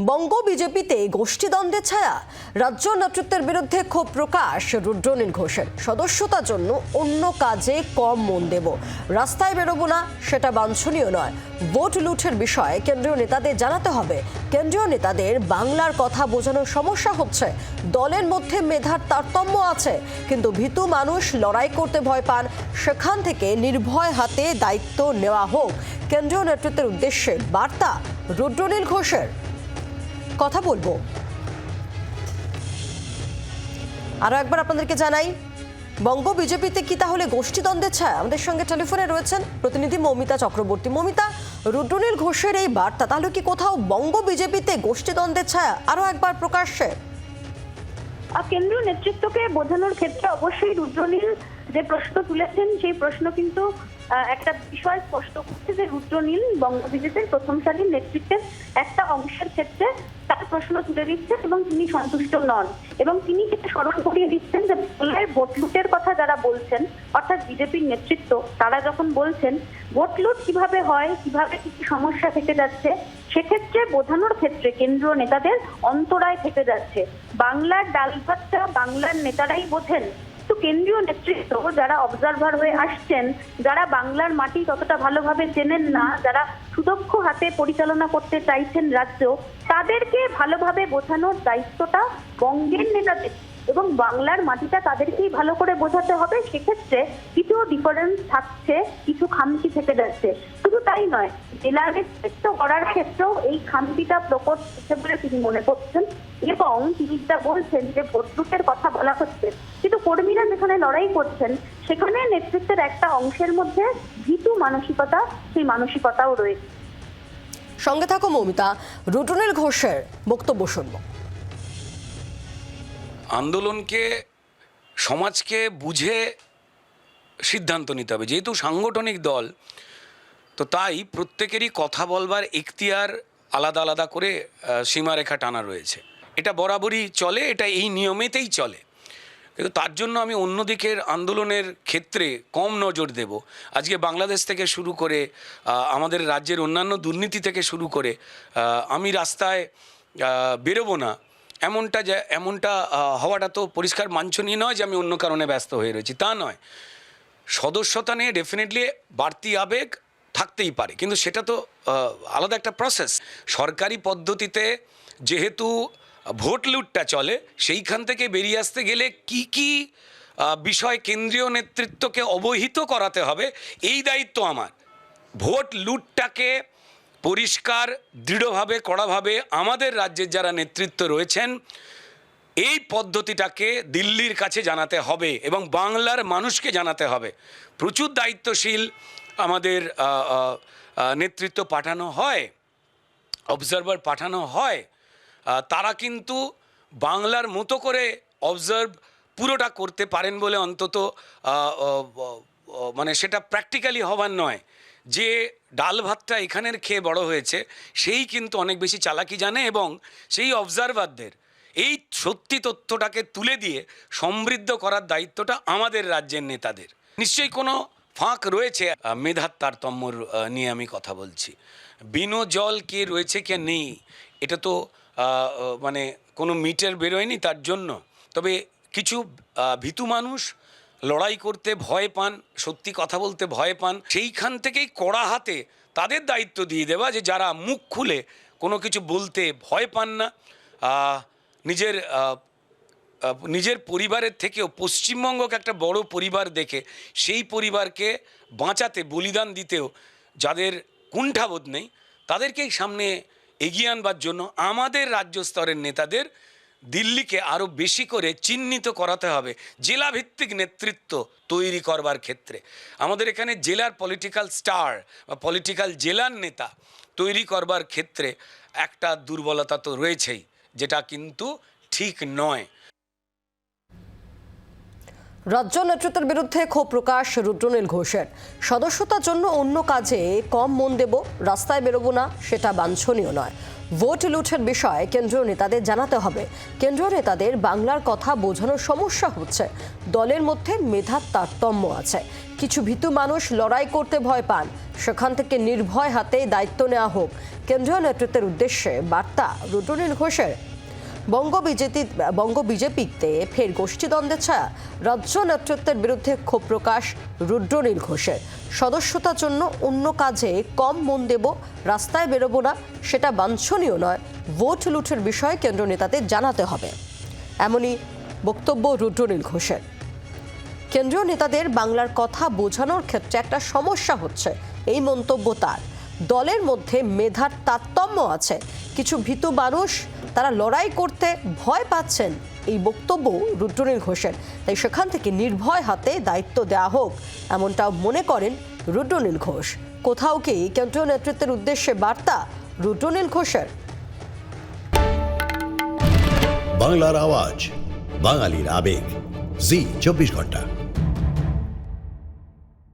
বঙ্গ বিজেপিতে গোষ্ঠীদ্বন্দ্বের ছায়া। রাজ্য নেতৃত্বের বিরুদ্ধে ক্ষোভ প্রকাশ, রুদ্রনীল ঘোষের। সদস্যতার জন্য অন্য কাজে কম মন দেব। রাস্তায় বেরোবো না, সেটা বাঞ্ছনীয় নয়। ভোট লুঠের বিষয়ে কেন্দ্রীয় নেতাদের জানাতে হবে। কেন্দ্রীয় নেতাদের বাংলার কথা বোঝানোর সমস্যা হচ্ছে। দলের মধ্যে মেধার তারতম্য আছে, কিন্তু ভীতু মানুষ লড়াই করতে ভয় পান। সেখান থেকে নির্ভয় হাতে দায়িত্ব নেওয়া হোক। কেন্দ্রীয় নেতৃত্বের উদ্দেশ্যে বার্তা, রুদ্রনীল ঘোষের। কথা বলব। আরও একবার আপনাদেরকে জানাই, বঙ্গ বিজেপিতে কি তাহলে গোষ্ঠীদ্বন্দ্বের ছায়া? আমাদের সঙ্গে টেলিফোনে রয়েছেন প্রতিনিধি মৌমিতা চক্রবর্তী। মৌমিতা, রুদ্রনীল ঘোষের এই বার্তা, তাহলে কি কোথাও বঙ্গ বিজেপিতে গোষ্ঠীদ্বন্দ্বের ছায়া? আরও একবার প্রকাশ্যে। কেন্দ্রীয় নেতৃত্বকে বোঝানোর ক্ষেত্রে অবশ্যই রুদ্রনীল যে প্রশ্ন তুলেছেন, সেই প্রশ্ন কিন্তু একটা বিষয় স্পষ্ট করছে যে রুদ্রনীল বঙ্গ বিজেপির প্রথম সারির নেতৃত্বের একটা অংশের ক্ষেত্রে তার প্রশ্ন তুলে দিচ্ছেন এবং তিনি সন্তুষ্ট নন। এবং তিনি যেটা স্মরণ করিয়ে দিচ্ছেন যে বাংলায় ভোট লুটের কথা যারা বলছেন, অর্থাৎ বিজেপির নেতৃত্ব, তারা যখন বলছেন, ভোট লুট কীভাবে হয়, কীভাবে কি সমস্যা থেকে যাচ্ছে, সেক্ষেত্রে বোঝানোর ক্ষেত্রে কেন্দ্রীয় নেতাদের অন্তরায় থেকে যাচ্ছে। বাংলার ডাল বাংলার নেতারাই বোঝেন। কেন্দ্রীয় নেতৃত্ব যারা অবজারভার হয়ে আসছেন, যারা বাংলার মাটি ততটা ভালোভাবে চেনেন না, যারা সুদক্ষ হাতে পরিচালনা করতে চাইছেন রাজ্য, তাদেরকে ভালোভাবে বোঝানোর দায়িত্বটা বঙ্গের নেতাদের এবং বাংলার মাটিটা তাদেরকেই ভালো করে বোঝাতে হবে। সেক্ষেত্রে কিছু ডিফারেন্স থাকছে, কিছু খামতি থেকে যাচ্ছে। শুধু তাই নয় জেলা নেতৃত্ব করার ক্ষেত্রেও এই খামতিটা প্রকট হচ্ছে বলে তিনি মনে করছেন। এবং তিনি যেটা বলছেন যে ভোট লুটের কথা বলা হচ্ছে কিন্তু কর্মীরা যেখানে লড়াই করছেন সেখানে নেতৃত্বের একটা অংশের মধ্যে ভীতু মানসিকতা সেই মানসিকতাও রয়েছে। সঙ্গে থাকো মৌমিতা রুদ্রনীল ঘোষের বক্তব্য শুনব। আন্দোলনকে সমাজকে বুঝে সিদ্ধান্ত নিতে হবে। যেহেতু সাংগঠনিক দল তো তাই প্রত্যেকেরই কথা বলবার এখতিয়ার আলাদা আলাদা করে সীমারেখা টানা রয়েছে। এটা বরাবরই চলে, এটা এই নিয়মেতেই চলে। কিন্তু তার জন্য আমি অন্যদিকের আন্দোলনের ক্ষেত্রে কম নজর দেব। আজকে বাংলাদেশ থেকে শুরু করে আমাদের রাজ্যের অন্যান্য দুর্নীতি থেকে শুরু করে আমি রাস্তায় বেরোবো না। এমনটা যে, এমনটা হওয়াটা তো পরিষ্কার মাঞ্ছনীয় নয় যে আমি অন্য কারণে ব্যস্ত হয়ে রয়েছি, তা নয়। সদস্যতা নিয়ে ডেফিনেটলি বাড়তি আবেগ থাকতেই পারে, কিন্তু সেটা তো আলাদা একটা প্রসেস সরকারি পদ্ধতিতে যেহেতু ভোট লুটটা চলে, সেইখান থেকে বেরিয়ে আসতে গেলে কি কি বিষয় কেন্দ্রীয় নেতৃত্বকে অবহিত করাতে হবে, এই দায়িত্ব আমার। ভোট লুটটাকে পরিষ্কার, দৃঢ়ভাবে, কড়াভাবে আমাদের রাজ্যের যারা নেতৃত্ব রয়েছেন, এই পদ্ধতিটাকে দিল্লির কাছে জানাতে হবে এবং বাংলার মানুষকে জানাতে হবে। প্রচুর দায়িত্বশীল আমাদের নেতৃত্ব পাঠানো হয় অবজারভার পাঠানো হয় তারা কিন্তু বাংলার মতো করে অবজার্ভ পুরোটা করতে পারেন বলে অন্তত মানে সেটা প্র্যাকটিক্যালি হবার নয়। যে ডাল ভাতটা এখানের খেয়ে বড় হয়েছে, সেই কিন্তু অনেক বেশি চালাকি জানে এবং সেই অবজারভারদের এই সত্যি তথ্যটাকে তুলে দিয়ে সমৃদ্ধ করার দায়িত্বটা আমাদের রাজ্যের নেতাদের। নিশ্চয়ই কোনো ফাঁক রয়েছে? মেধার তারতম্যর নিয়ে আমি কথা বলছি। বিনো জল কে রয়েছে কে নেই? এটা তো মানে কোনো মিটার বেরোয়নি তার জন্য। তবে কিছু ভীতু মানুষ লড়াই করতে ভয় পান, সত্যি কথা বলতে ভয় পান, সেইখান থেকেই কড়া হাতে তাদের দায়িত্ব দিয়ে দেওয়া যে যারা মুখ খুলে কোনো কিছু বলতে ভয় পান না। নিজের নিজের পরিবারের থেকেও পশ্চিমবঙ্গকে একটা বড় পরিবার দেখে সেই পরিবারকে বাঁচাতে, বলিদান দিতেও যাদের কুণ্ঠাবোধ নেই, তাদেরকেই সামনে এগিয়ে আনবার জন্য আমাদের রাজ্য স্তরের নেতাদের দিল্লিকে আরও বেশি করে চিহ্নিত করাতে হবে, জেলাভিত্তিক নেতৃত্ব তৈরি করবার ক্ষেত্রে। আমাদের এখানে জেলার পলিটিক্যাল স্টার বা পলিটিক্যাল জেলার নেতা তৈরি করবার ক্ষেত্রে একটা দুর্বলতা তো রয়েছেই, যেটা কিন্তু ঠিক নয়। রাজ্য নেতৃত্বের বিরুদ্ধে ক্ষোভ প্রকাশ রুদ্রনীল ঘোষের। সদস্যতার জন্য অন্য কাজে কম মন দেব, রাস্তায় বেরোবো না, সেটা বাঞ্ছনীয় নয়। ভোট লুঠের বিষয়ে কেন্দ্রীয় নেতাদের জানাতে হবে। কেন্দ্রীয় নেতাদের বাংলার কথা বোঝানোর সমস্যা হচ্ছে। দলের মধ্যে মেধার তারতম্য আছে। কিছু ভীতু মানুষ লড়াই করতে ভয় পান। সেখান থেকে নির্ভয় হাতে দায়িত্ব নেওয়া হোক। কেন্দ্রীয় নেতৃত্বের উদ্দেশ্যে বার্তা রুদ্রনীল ঘোষের। বঙ্গ বিজেপি, বঙ্গ বিজেপিতে ফের গোষ্ঠীদ্বন্দ্বের ছায়া। রাজ্য নেতৃত্বের বিরুদ্ধে ক্ষোভ প্রকাশ রুদ্রনীল ঘোষের। সদস্যতার জন্য অন্য কাজে কম মন দেব, রাস্তায় বেরোবো না, সেটা বাঞ্ছনীয় নয়। ভোট লুঠের বিষয়ে কেন্দ্র নেতাদের জানাতে হবে। এমনই বক্তব্য রুদ্রনীল ঘোষের। কেন্দ্রীয় নেতাদের বাংলার কথা বোঝানোর ক্ষেত্রে একটা সমস্যা হচ্ছে। এই মন্তব্য তার। দলের মধ্যে মেধার তারতম্য আছে। কিছু ভীতু মানুষ তারা লড়াই করতে ভয় পাচ্ছেন, এই বক্তব্য রুদ্রনীল ঘোষের। তাই সেখান থেকে নির্ভয় হাতে দায়িত্ব দেওয়া হোক, এমনটাও মনে করেন রুদ্রনীল ঘোষ। কোথাও কি কেন্দ্রীয় নেতৃত্বের উদ্দেশ্যে বার্তা রুদ্রনীল ঘোষের? বাংলার আওয়াজ, বাঙালির আবেগ। জি, চব্বিশ ঘণ্টা।